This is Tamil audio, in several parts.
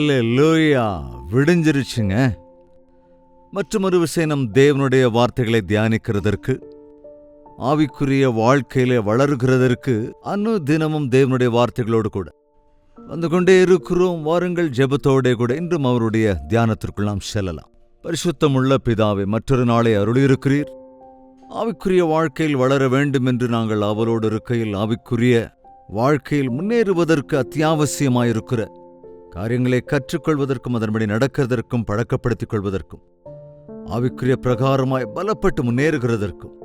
ஹalleluya. விடிஞ்சிருச்சுங்க. மற்றொரு விஷயம் நம் தேவனுடைய வார்த்தைகளை தியானிக்கிறதற்கு ஆவிக்குரிய வாழ்க்கையிலே வளர்கிறதற்கு அனு தினமும் தேவனுடைய வார்த்தைகளோடு கூட. வந்து கொண்டே இருக்கிறோம் வாருங்கள் ஜெபத்தோடே கூட இன்றும் அவருடைய தியானத்திற்குள் நாம் செல்லலாம். பரிசுத்தமுள்ள பிதாவை மற்றொரு நாளை அருளியிருக்கிறீர். ஆவிக்குரிய வாழ்க்கையில் வளர வேண்டும் என்று நாங்கள் அவரோடு இருக்கையில் ஆவிக்குரிய வாழ்க்கையில் முன்னேறுவதற்கு அத்தியாவசியமாயிருக்கிற காரியங்களை கற்றுக்கொள்வதற்கும் அதன்படி நடக்கிறதற்கும் பழக்கப்படுத்திக் கொள்வதற்கும் ஆவிக்குரிய பிரகாரமாய் பலப்பட்டு முன்னேறுகிறதற்கும்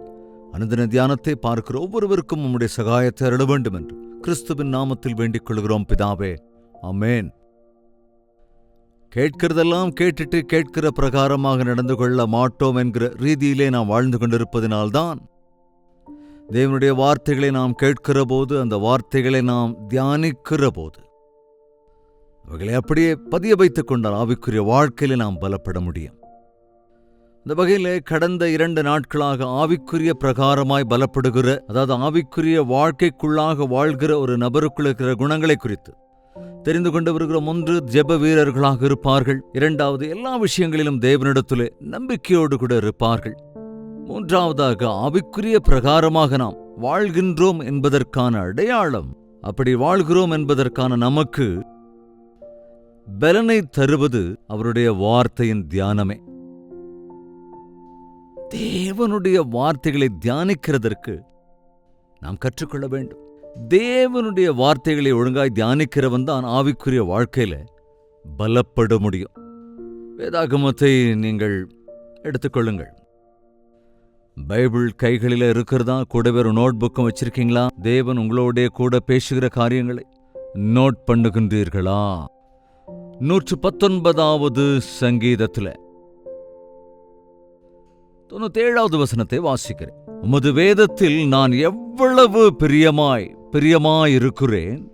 அனுதின தியானத்தை பார்க்கிற ஒவ்வொருவருக்கும் உம்முடைய சகாயத்தை அருள வேண்டும் என்று கிறிஸ்துவின் நாமத்தில் வேண்டிக் கொள்கிறோம் பிதாவே. அமேன் கேட்கிறதெல்லாம் கேட்டுட்டு கேட்கிற பிரகாரமாக நடந்து கொள்ள மாட்டோம் என்கிற ரீதியிலே நாம் வாழ்ந்து கொண்டிருப்பதினால்தான் தேவனுடைய வார்த்தைகளை நாம் கேட்கிற போது அந்த வார்த்தைகளை நாம் தியானிக்கிற போது அவைகளை அப்படியே பதிய வைத்துக் கொண்டால் ஆவிக்குரிய வாழ்க்கையில நாம் பலப்பட முடியும். இந்த வகையிலே கடந்த இரண்டு நாட்களாக ஆவிக்குரிய பிரகாரமாய் பலப்படுகிற அதாவது ஆவிக்குரிய வாழ்க்கைக்குள்ளாக வாழ்கிற ஒரு நபருக்குள் இருக்கிற குணங்களை குறித்து தெரிந்து கொண்டு வருகிற ஒன்று ஜெப வீரர்களாக இருப்பார்கள். இரண்டாவது எல்லா விஷயங்களிலும் தேவனிடத்திலே நம்பிக்கையோடு கூட இருப்பார்கள். மூன்றாவதாக ஆவிக்குரிய பிரகாரமாக நாம் வாழ்கின்றோம் என்பதற்கான அடையாளம் அப்படி வாழ்கிறோம் என்பதற்கான நமக்கு பலனை தருவது அவருடைய வார்த்தையின் தியானமே. தேவனுடைய வார்த்தைகளை தியானிக்கிறதற்கு நாம் கற்றுக்கொள்ள வேண்டும். தேவனுடைய வார்த்தைகளை ஒழுங்காய் தியானிக்கிறவன் தான் ஆவிக்குரிய வாழ்க்கையில பலப்பட முடியும். வேதாகமத்தை நீங்கள் எடுத்துக்கொள்ளுங்கள். பைபிள் கைகளில் இருக்கிறதா? கூட ஒரு நோட் புக்கும் வச்சிருக்கீங்களா? தேவன் உங்களோடைய கூட பேசுகிற காரியங்களை நோட் பண்ணுகின்றீர்களா? நூற்று பத்தொன்பதாவது சங்கீதத்துல. தொண்ணூத்தேழாவது வசனத்தை வாசிக்கிறேன். உமது வேதத்தில் நான் எவ்வளவு பிரியமாய் பிரியமாயிருக்கிறேன்.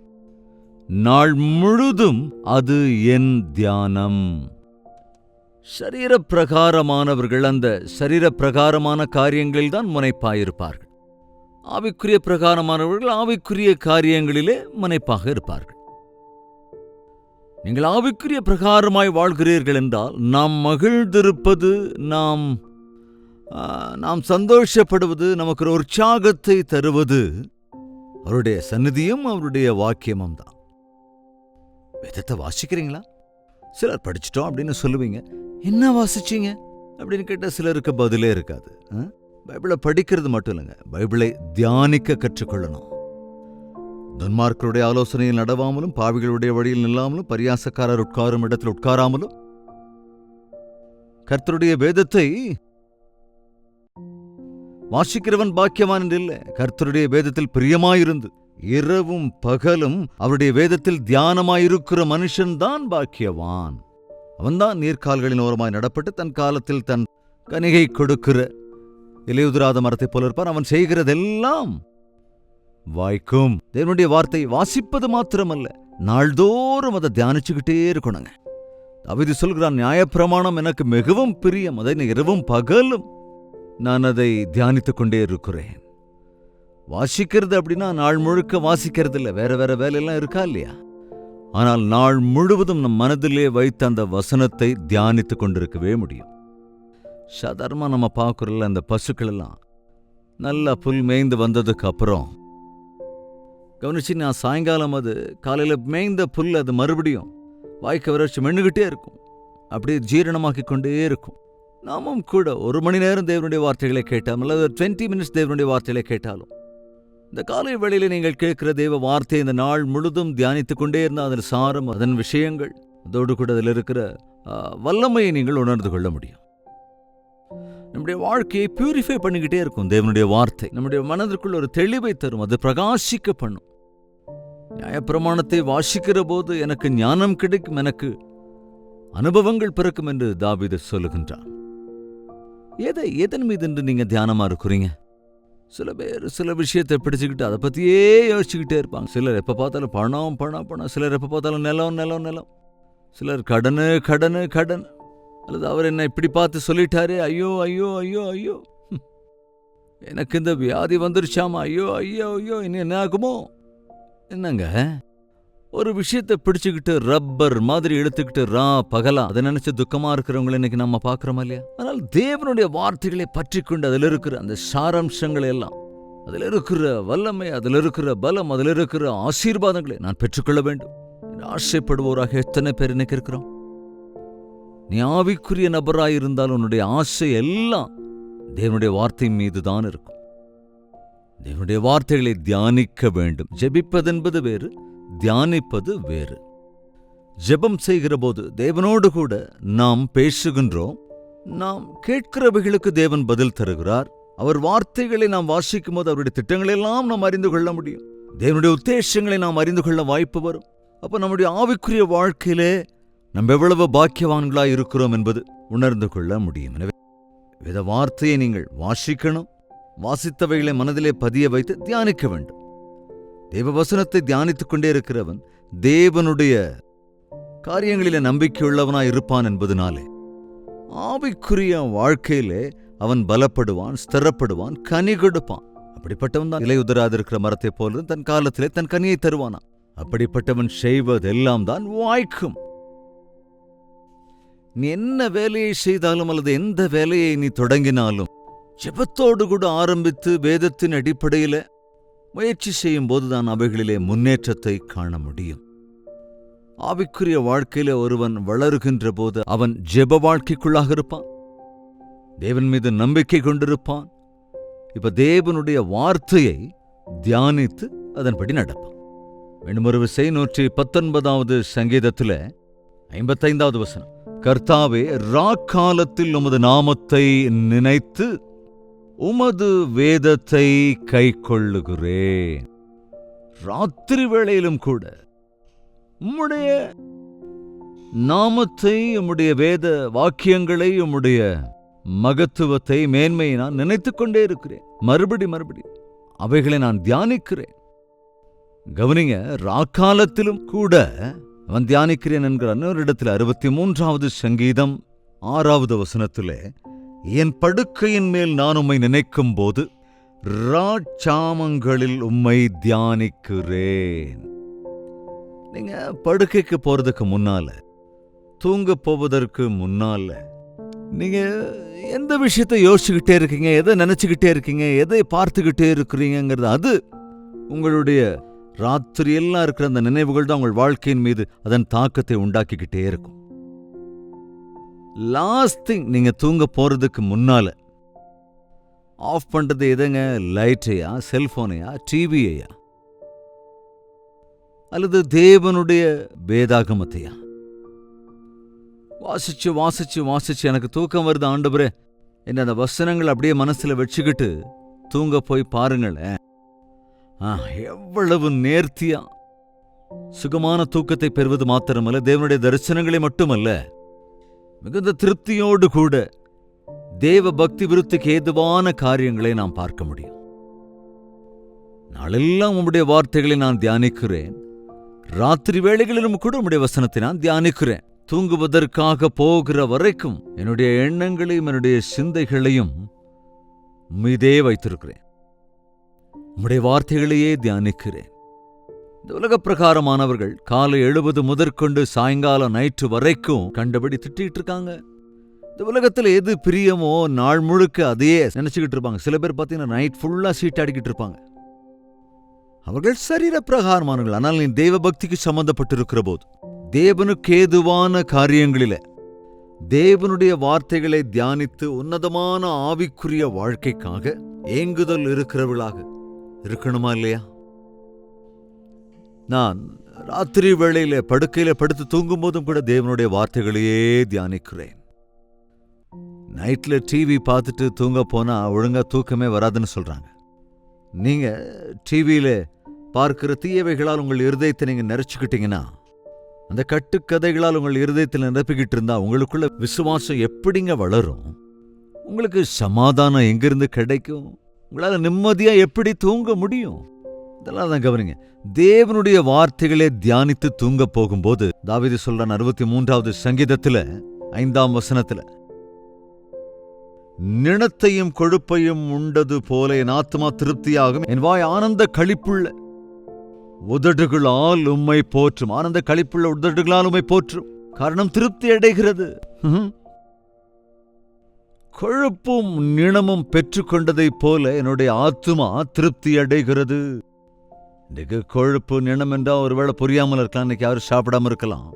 நாள் முழுதும் அது என் தியானம். சரீர பிரகாரமானவர்கள் அந்த சரீர பிரகாரமான காரியங்களில் தான் முனைப்பாயிருப்பார்கள். ஆவிக்குரிய பிரகாரமானவர்கள் ஆவிக்குரிய காரியங்களிலே முனைப்பாக இருப்பார்கள். நீங்கள் ஆவிக்குரிய பிரகாரமாய் வாழ்கிறீர்கள் என்றால் நாம் மகிழ்ந்திருப்பது நாம் நாம் சந்தோஷப்படுவது நமக்கு ஒரு உற்சாகத்தை தருவது அவருடைய சந்நிதியும் அவருடைய வாக்கியமும் தான். விதத்தை வாசிக்கிறீங்களா? சிலர் படிச்சிட்டோம் அப்படின்னு சொல்லுவீங்க. என்ன வாசிச்சீங்க? அப்படின்னு கேட்டால் சிலருக்கு பதிலே இருக்காது. ஆ? பைபிளை படிக்கிறது மட்டும் இல்லைங்க. பைபிளை தியானிக்க கற்றுக்கொள்ளணும். துன்மார்க்கருடைய ஆலோசனையில் நடவாமலும் பாவிகளுடைய வழியில் நில்லாமலும் பரியாசக்காரர் உட்காரும் இடத்தில் உட்காராமலும்? கர்த்தருடைய வேதத்தை வாசிக்கிறவன் பாக்கியவான் என்று இல்லை. கர்த்தருடைய வேதத்தில் பிரியமாயிருந்து இரவும் பகலும் அவருடைய வேதத்தில் தியானமாயிருக்கிற மனுஷன்தான் பாக்கியவான். அவன்தான் நீர்க்கால்களின் ஓரமாய் நடப்பட்டு தன் காலத்தில் தன் கனிகை கொடுக்கிற இலையுதிராத மரத்தைப் போல இருப்பான். அவன் செய்கிறதெல்லாம் வாய்க்கும். தேவனுடைய வார்த்தை வாசிப்பது மாத்திரமல்ல. நாள்தோறும் அதை தியானிச்சுக்கிட்டே இருக்கணுங்க. அவிதி சொல்கிறான் நியாயப்பிரமாணம் எனக்கு மிகவும் பிரியம் அதை இரவும் பகலும் நான் அதை தியானித்துக் கொண்டே இருக்கிறேன். வாசிக்கிறது அப்படின்னா நாள் முழுக்க வாசிக்கிறது இல்லை வேற வேற வேலையெல்லாம் இருக்கா இல்லையா? ஆனால் நாள் முழுவதும் நம் மனதிலே வைத்த அந்த வசனத்தை தியானித்துக் கொண்டிருக்கவே முடியும். சாதாரணமாக நம்ம பார்க்குறல அந்த பசுக்கள் எல்லாம். நல்லா புல் மேய்ந்து வந்ததுக்கு அப்புறம் கவனிச்சு நான் சாயங்காலம் அது காலையில் மேய்ந்த புல் அது மறுபடியும் வாய்க்க வறட்சி மென்னுகிட்டே இருக்கும். அப்படியே ஜீரணமாக்கிக் கொண்டே இருக்கும். நாமும் கூட ஒரு மணி நேரம் தேவனுடைய வார்த்தைகளை கேட்டாலும் அல்லது டுவெண்ட்டி மினிட்ஸ் தேவனுடைய வார்த்தைகளை கேட்டாலும் இந்த காலை வேளையில் நீங்கள் கேட்கிற தேவ வார்த்தை இந்த நாள் முழுதும் தியானித்துக் கொண்டே இருந்தால் அதன் சாரம் அதன் விஷயங்கள் அதோடு கூட அதில் இருக்கிற வல்லமையை நீங்கள் உணர்ந்து கொள்ள முடியும். நம்முடைய வாழ்க்கையை பியூரிஃபை பண்ணிக்கிட்டே இருக்கும் தேவனுடைய வார்த்தை. நம்முடைய மனதிற்குள் ஒரு தெளிவை தரும் அது பிரகாசிக்க பண்ணும். நியாயப்பிரமாணத்தை வாசிக்கிற போது எனக்கு ஞானம் கிடைக்கும் எனக்கு அனுபவங்கள் பிறக்கும் என்று தாவித சொல்லுகின்றான். எதை எதன் மீது என்று நீங்கள் தியானமாக இருக்கிறீங்க? சில பேர் சில விஷயத்தை பிடிச்சிக்கிட்டு அதை பற்றியே யோசிச்சுக்கிட்டே இருப்பாங்க. சிலர் எப்போ பார்த்தாலும் பணம் பணம் பணம். சிலர் எப்போ பார்த்தாலும் நிலம் நிலம் நிலம். சிலர் கடனு கடனு கடன். அல்லது அவர் என்னை இப்படி பார்த்து சொல்லிட்டாரு ஐயோ ஐயோ ஐயோ ஐயோ. எனக்கு இந்த வியாதி வந்துருச்சாமா? ஐயோ ஐயோ ஐயோ இனி என்ன ஆகுமோ? என்னங்க? ஒரு விஷயத்தை பிடிச்சுக்கிட்டு ரப்பர் மாதிரி எடுத்துக்கிட்டு ரா பகலா அதை நினைச்சு துக்கமா இருக்கிறவங்களை இன்னைக்கு நம்ம பார்க்கறோமா இல்லையா? அதனால் தேவனுடைய வார்த்தைகளை பற்றி கொண்டு அதில் இருக்கிற அந்த சாராம்சங்களை எல்லாம் அதில் இருக்கிற வல்லமை அதில் இருக்கிற பலம் அதில் இருக்கிற ஆசீர்வாதங்களை நான் பெற்றுக்கொள்ள வேண்டும். ஆசைப்படுவோராக எத்தனை பேர் இன்னைக்கு இருக்கிறோம்? நீ ஆவிக்குரிய நபராக இருந்தால் உன்னுடைய ஆசை எல்லாம் தேவனுடைய வார்த்தை மீது தான் இருக்கும். தேவனுடைய வார்த்தைகளை தியானிக்க வேண்டும். ஜெபிப்பதென்பது வேறு தியானிப்பது வேறு. ஜெபம் செய்கிற போது தேவனோடு கூட நாம் பேசுகின்றோம். நாம் கேட்கிறவைகளுக்கு தேவன் பதில் தருகிறார். அவர் வார்த்தைகளை நாம் வாசிக்கும் போது அவருடைய திட்டங்களை எல்லாம் நாம் அறிந்து கொள்ள முடியும். தேவனுடைய உத்தேசங்களை நாம் அறிந்து கொள்ள வாய்ப்பு வரும். அப்ப நம்முடைய ஆவிக்குரிய வாழ்க்கையிலே நம்ம எவ்வளவு பாக்கியவான்களாக இருக்கிறோம் என்பது உணர்ந்து கொள்ள முடியும். எனவே வித வார்த்தையை நீங்கள் வாசிக்கணும். வாசித்தவைகளை மனதிலே பதிய வைத்து தியானிக்க வேண்டும். தேவ வசனத்தை தியானித்துக் கொண்டே இருக்கிறவன் தேவனுடைய காரியங்களிலே நம்பிக்கையுள்ளவனாய் இருப்பான் என்பதனாலே ஆவிக்குரிய வாழ்க்கையிலே அவன் பலப்படுவான் ஸ்திரப்படுவான் கனி கொடுப்பான். அப்படிப்பட்டவன் தான் இலையுதராதிருக்கிற மரத்தைப் போல தன் காலத்திலே தன் கனியை தருவானான் அப்படிப்பட்டவன் செய்வதெல்லாம் தான் வாய்க்கும். நீ என்ன வேலையை செய்தாலும் அல்லது எந்த வேலையை நீ தொடங்கினாலும் ஜெபத்தோடு கூட ஆரம்பித்து வேதத்தின் அடிப்படையில முயற்சி செய்யும் போதுதான் அவைகளிலே முன்னேற்றத்தை காண முடியும். ஆவிக்குரிய வாழ்க்கையில ஒருவன் வளருகின்ற போது அவன் ஜெப வாழ்க்கைக்குள்ளாக இருப்பான். தேவன் மீது நம்பிக்கை கொண்டிருப்பான். இப்ப தேவனுடைய வார்த்தையை தியானித்து அதன்படி நடப்பான். வேணுமொரு விசை நூற்றி பத்தொன்பதாவது சங்கீதத்துல ஐம்பத்தைந்தாவது வசனம். கர்த்தாவே ராக்காலத்தில் உமது நாமத்தை நினைத்து உமது வேதத்தை கை கொள்ளுகிறேன் ராத்திரி வேளையிலும் கூட உம்முடைய நாமத்தை உம்முடைய வேத வாக்கியங்களை உம்முடைய மகத்துவத்தை மேன்மையை நான் நினைத்துக் கொண்டே இருக்கிறேன். மறுபடி மறுபடி அவைகளை நான் தியானிக்கிறேன். கவனிங்க ராக்காலத்திலும் கூட அவன் தியானிக்கிறேன் என்கிற இன்னொரு இடத்தில் அறுபத்தி மூன்றாவது சங்கீதம் ஆறாவது வசனத்திலே என் படுக்கையின் மேல் நான் உம்மை நினைக்கும் போது ராட்சாமங்களில் உம்மை தியானிக்கிறேன். நீங்க படுக்கைக்கு போறதுக்கு முன்னால தூங்க போவதற்கு முன்னால நீங்க எந்த விஷயத்தை யோசிச்சுக்கிட்டே இருக்கீங்க எதை நினைச்சுக்கிட்டே இருக்கீங்க எதை பார்த்துக்கிட்டே இருக்கிறீங்கிறது அது உங்களுடைய ராத்திரி எல்லாம் இருக்கிற அந்த நினைவுகள் தான் உங்கள் வாழ்க்கையின் மீது அதன் தாக்கத்தை உண்டாக்கிக்கிட்டே இருக்கும். லாஸ்ட் திங் நீங்க தூங்க போறதுக்கு முன்னால ஆஃப் பண்றது எதுங்க? லைட்டையா செல்போனையா டிவியையா அல்லது தேவனுடைய வேதாகமத்தையா? வாசிச்சு வாசிச்சு வாசிச்சு எனக்கு தூக்கம் வருது ஆண்டவரே. என்ன அந்த வசனங்கள் அப்படியே மனசுல வச்சுக்கிட்டு தூங்க போய் பாருங்களேன். ஆ, எவ்வளவு நேர்த்தியா? சுகமான தூக்கத்தை பெறுவது மாத்திரமல்ல தேவனுடைய தரிசனங்களை மட்டுமல்ல. மிகுந்த திருப்தியோடு கூட தேவ பக்தி விருத்திக்கு ஏதுவான காரியங்களை நாம் பார்க்க முடியும். நாளெல்லாம் உம்முடைய வார்த்தைகளை நான் தியானிக்கிறேன். ராத்திரி வேளைகளிலும் கூட உம்முடைய வசனத்தை நான் தியானிக்கிறேன். தூங்குவதற்காக போகிற வரைக்கும் என்னுடைய எண்ணங்களையும் என்னுடைய சிந்தைகளையும் மீதே வைத்திருக்கிறேன். உம்முடைய வார்த்தைகளையே தியானிக்கிறேன். இந்த உலக பிரகாரமானவர்கள் காலை எழுபது முதற்கொண்டு சாயங்காலம் நைட்டு வரைக்கும் கண்டபடி திட்டிட்டு இருக்காங்க இந்த உலகத்துல எது பிரியமோ நாள் முழுக்க அதையே நினைச்சுக்கிட்டு இருப்பாங்க சில பேர் பார்த்தீங்கன்னா நைட் ஃபுல்லா சீட்டாடிக்கிட்டு இருப்பாங்க அவர்கள் சரீர பிரகாரமானவர்கள் ஆனால் நீ தெய்வ பக்திக்கு சம்பந்தப்பட்டிருக்கிற போது தேவனுக்கு ஏதுவான காரியங்களில தேவனுடைய வார்த்தைகளை தியானித்து உன்னதமான ஆவிக்குரிய வாழ்க்கைக்காக ஏங்குதல் இருக்கிறவளாக இருக்கணுமா இல்லையா? நான் ராத்திரி வேளையில படுக்கையில படுத்து தூங்கும் போதும் கூட தேவனுடைய வார்த்தைகளையே தியானிக்கிறேன். நைட்ல டிவி பார்த்துட்டு தூங்க போனா ஒழுங்கா தூக்கமே வராதுன்னு சொல்றாங்க. நீங்க டிவியில பார்க்கிற தீயவைகளால் உங்கள் இருதயத்தை நீங்க நிறைச்சுக்கிட்டீங்கன்னா அந்த கட்டுக்கதைகளால் உங்கள் இருதயத்தில் நிரப்பிக்கிட்டு இருந்தா உங்களுக்குள்ள விசுவாசம் எப்படிங்க வளரும்? உங்களுக்கு சமாதானம் எங்கிருந்து கிடைக்கும்? உங்களால நிம்மதியா எப்படி தூங்க முடியும்? இதெல்லாம் தான் கவனிங்க. தேவனுடைய வார்த்தைகளை தியானித்து தூங்க போகும்போது தாவிதி சொல்றான் அறுபத்தி மூன்றாவது சங்கீதத்துல ஐந்தாம் வசனத்துல நிணத்தையும் கொழுப்பையும் உண்டது போல என் ஆத்மா திருப்தியாகும். என் வாய் ஆனந்த களிப்புள்ள உதடுகளால் உம்மை போற்றும். ஆனந்த களிப்புள்ள உதடுகளால் உம்மை போற்றும். காரணம் திருப்தி அடைகிறது. கொழுப்பும் நிணமும் பெற்றுக்கொண்டதைப் போல என்னுடைய ஆத்துமா திருப்தி அடைகிறது. இன்னைக்கு கொழுப்பு நினம் என்றால் ஒருவேளை புரியாமல் இருக்கலாம். இன்னைக்கு யாரும் சாப்பிடாம இருக்கலாம்.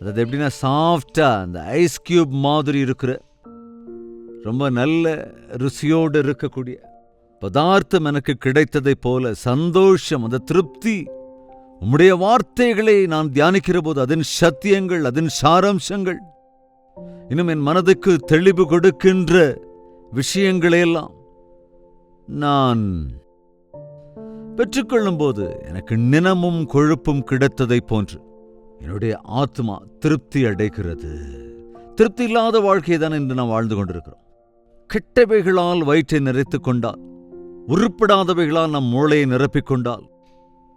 அது எப்படின்னா சாஃப்டாக அந்த ஐஸ் கியூப் மாதிரி இருக்கிற ரொம்ப நல்ல ருசியோடு இருக்கக்கூடிய பதார்த்தம் எனக்கு கிடைத்ததைப் போல சந்தோஷம் அந்த திருப்தி உம்முடைய வார்த்தைகளை நான் தியானிக்கிற போது அதன் சத்தியங்கள் அதன் சாராம்சங்கள் இன்னும் என் மனதுக்கு தெளிவு கொடுக்கின்ற விஷயங்களையெல்லாம் நான் பெற்றுக்கொள்ளும்போது எனக்கு நினமும் கொழுப்பும் கிடைத்ததைப் போன்று என்னுடைய ஆத்மா திருப்தி அடைகிறது. திருப்தி இல்லாத வாழ்க்கையை தான் இன்று நாம் வாழ்ந்து கொண்டிருக்கிறோம். கெட்டவைகளால் வயிற்றை நிறைத்துக் கொண்டால் உருப்படாதவைகளால் நம் மூளையை நிரப்பிக் கொண்டால்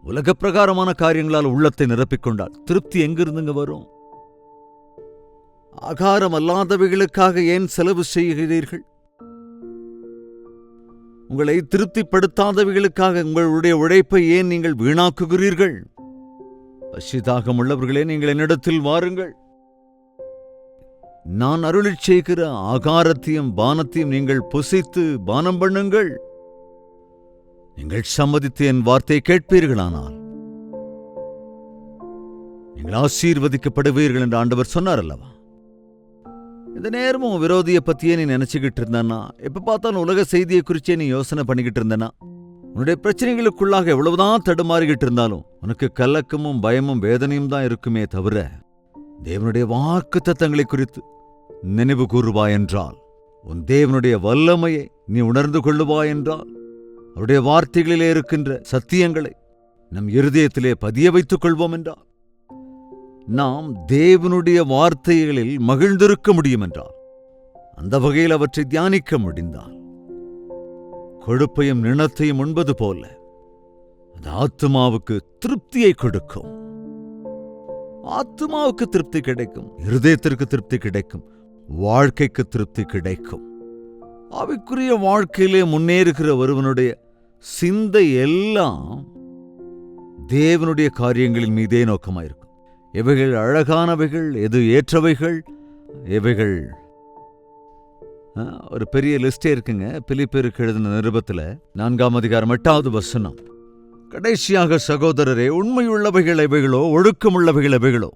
உலகப் பிரகாரமான காரியங்களால் உள்ளத்தை நிரப்பிக் கொண்டால் திருப்தி எங்கிருந்துங்க வரும்? ஆகாரம் அல்லாதவைகளுக்காக ஏன் செலவு செய்கிறீர்கள்? உங்களை திருப்திப்படுத்தாதவைகளுக்காக உங்களுடைய உழைப்பை ஏன் நீங்கள் வீணாக்குகிறீர்கள்? பசிதாகம் உள்ளவர்களே நீங்கள் என்னிடத்தில் வாருங்கள். நான் அருளிச் செய்கிற ஆகாரத்தையும் பானத்தையும் நீங்கள் புசித்து பானம் பண்ணுங்கள். நீங்கள் சம்மதித்து என் வார்த்தையை கேட்பீர்களானால் நீங்கள் ஆசீர்வதிக்கப்படுவீர்கள் என்று ஆண்டவர் சொன்னார் அல்லவா? இந்த நேரமும் விரோதியை பத்தியே நீ நினைச்சுக்கிட்டு இருந்தானா எப்ப பார்த்தாலும் உலக செய்தியை குறிச்சே நீ யோசனை பண்ணிக்கிட்டு இருந்தனா உன்னுடைய பிரச்சனைகளுக்குள்ளாக எவ்வளவுதான் தடுமாறிக்கிட்டு இருந்தாலும் உனக்கு கலக்கமும் பயமும் வேதனையும் தான் இருக்குமே தவிர தேவனுடைய வாக்கு தத்தங்களை குறித்து நினைவு கூறுவாய் என்றால் உன் தேவனுடைய வல்லமையை நீ உணர்ந்து கொள்ளுவாய் என்றால் அவருடைய வார்த்தைகளிலே இருக்கின்ற சத்தியங்களை நம் இருதயத்திலே பதிய வைத்துக் கொள்வோம் என்றால் நாம் தேவனுடைய வார்த்தைகளில் மகிழ்ந்திருக்க முடியும் என்றால் அந்த வகையில் அவற்றை தியானிக்க முடிந்தால் கொழுப்பையும் நிணத்தையும் உண்பது போல அது ஆத்மாவுக்கு திருப்தியை கொடுக்கும். ஆத்மாவுக்கு திருப்தி கிடைக்கும் இருதயத்திற்கு திருப்தி கிடைக்கும் வாழ்க்கைக்கு திருப்தி கிடைக்கும். அவைக்குரிய வாழ்க்கையிலே முன்னேறுகிற ஒருவனுடைய சிந்தை எல்லாம் தேவனுடைய காரியங்களின் மீதே நோக்கமாயிருக்கும். எவைகள் அழகானவைகள் எது ஏற்றவைகள்? எவைகள் ஒரு பெரிய லிஸ்டே இருக்குங்க. பிலிப்பேருக்கு எழுதின நிருபத்தில் நான்காம் அதிகாரம் எட்டாவது வசனம். கடைசியாக சகோதரரே உண்மையுள்ளவைகள் எவைகளோ ஒழுக்கமுள்ளவைகள் எவைகளோ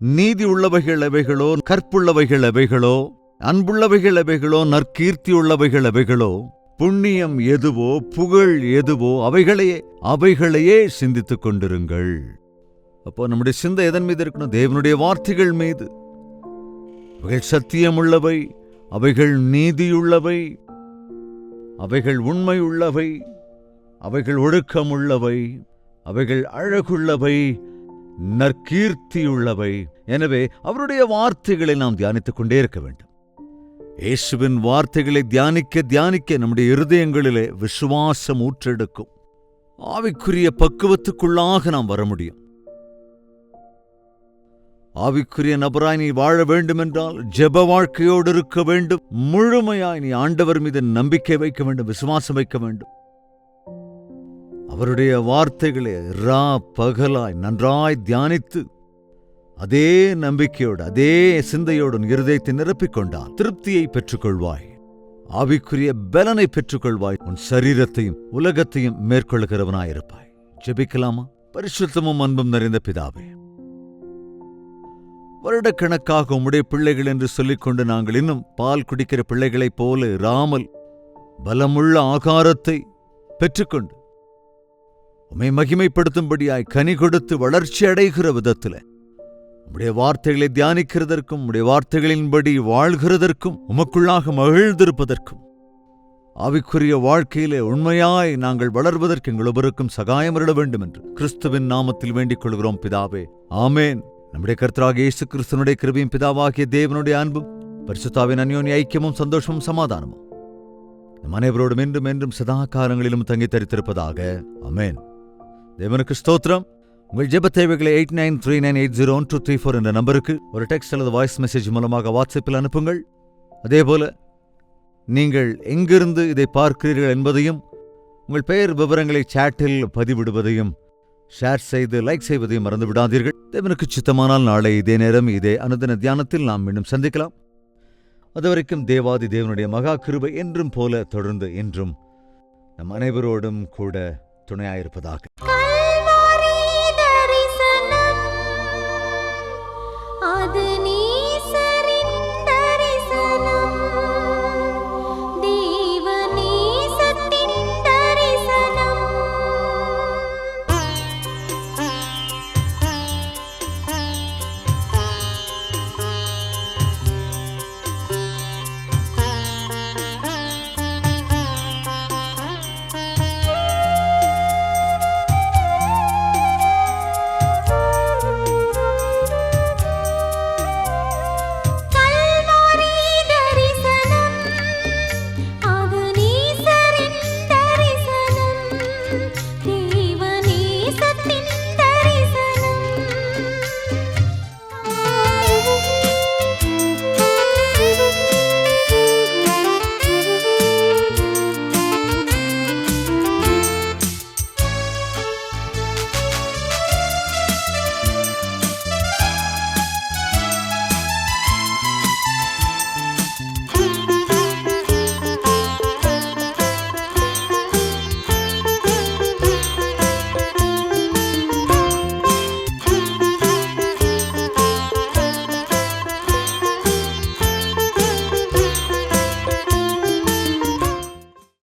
நீதி உள்ளவைகள் எவைகளோ கற்புள்ளவைகள் எவைகளோ அன்புள்ளவைகள் எவைகளோ நற்கீர்த்தி உள்ளவைகள் எவைகளோ புண்ணியம் எதுவோ புகழ் எதுவோ அவைகளையே அவைகளையே சிந்தித்துக் கொண்டிருங்கள். அப்போ நம்முடைய சிந்தை எதன் மீது இருக்கணும்? தேவனுடைய வார்த்தைகள் மீது. அவைகள் சத்தியமுள்ளவை அவைகள் நீதியுள்ளவை அவைகள் உண்மையுள்ளவை அவைகள் ஒழுக்கமுள்ளவை அவைகள் அழகுள்ளவை நற்கீர்த்தியுள்ளவை. எனவே அவருடைய வார்த்தைகளை நாம் தியானித்துக் கொண்டே இருக்க வேண்டும். இயேசுவின் வார்த்தைகளை தியானிக்க தியானிக்க நம்முடைய இருதயங்களிலே விசுவாசம் ஊற்றெடுக்கும். ஆவிக்குரிய பக்குவத்துக்குள்ளாக நாம் வர முடியும். ஆவிக்குரிய நபராய் நீ வாழ வேண்டுமென்றால் ஜெப வாழ்க்கையோடு இருக்க வேண்டும். முழுமையாய் நீ ஆண்டவர் மீது நம்பிக்கை வைக்க வேண்டும் விசுவாசம் வைக்க வேண்டும். அவருடைய வார்த்தைகளை ரா பகலாய் நன்றாய் தியானித்து அதே நம்பிக்கையோடு அதே சிந்தையோடு இருதயத்தை நிரப்பிக்கொண்டால் திருப்தியை பெற்றுக்கொள்வாய். ஆவிக்குரிய பலனை பெற்றுக்கொள்வாய். உன் சரீரத்தையும் உலகத்தையும் மேற்கொள்கிறவனாயிருப்பாய் ஜெபிக்கலாமா? பரிசுத்தமும் அன்பும் நிறைந்த பிதாவே. வருடக்கணக்காக உம்முடைய பிள்ளைகள் என்று சொல்லிக்கொண்டு நாங்கள் இன்னும் பால் குடிக்கிற பிள்ளைகளைப் போல இராமல் பலமுள்ள ஆகாரத்தை பெற்றுக்கொண்டு உமை மகிமைப்படுத்தும்படியாய் கனி கொடுத்து வளர்ச்சி அடைகிற விதத்தில் உம்முடைய வார்த்தைகளை தியானிக்கிறதற்கும் உம்முடைய வார்த்தைகளின்படி வாழ்கிறதற்கும் உமக்குள்ளாக மகிழ்ந்திருப்பதற்கும் ஆவிக்குரிய வாழ்க்கையிலே உண்மையாய் நாங்கள் வளர்வதற்கு எங்கள் ஒவ்வொருக்கும் சகாயம் வேண்டும் என்று கிறிஸ்துவின் நாமத்தில் வேண்டிக் கொள்கிறோம் பிதாவே. ஆமேன். நம்முடைய கர்த்தராக இயேசு கிறிஸ்தனுடைய கிருபியும் பிதாவாகிய தேவனுடைய அன்பும் பரிசுத்தாவின் அந்யோன்ய ஐக்கியமும் சந்தோஷமும் சமாதானமும் நம் அனைவரோடும் என்றும் என்றும் சதா காலங்களிலும் தங்கி தரித்திருப்பதாக. அமேன் தேவனுக்கு ஸ்தோத்திரம். உங்கள் ஜெப தேவைகளை eight nine three nine eight zero one two three four என்ற நம்பருக்கு ஒரு டெக்ஸ்ட் அல்லது வாய்ஸ் மெசேஜ் மூலமாக வாட்ஸ்அப்பில் அனுப்புங்கள். அதேபோல நீங்கள் எங்கிருந்து இதை பார்க்கிறீர்கள் என்பதையும் உங்கள் பெயர் விவரங்களை சாட்டில் பதிவிடுவதையும் ஷேர் செய்து லைக் செய்வதையும் மறந்து விடாதீர்கள். தேவனுக்கு சித்தமானால் நாளை இதே நேரம் இதே அனுதின தியானத்தில் நாம் மீண்டும் சந்திக்கலாம். அதுவரைக்கும் தேவாதி தேவனுடைய மகா கிருபை என்றும் போல தொடர்ந்து என்றும் நம் அனைவரோடும் கூட துணையாயிருப்பதாக.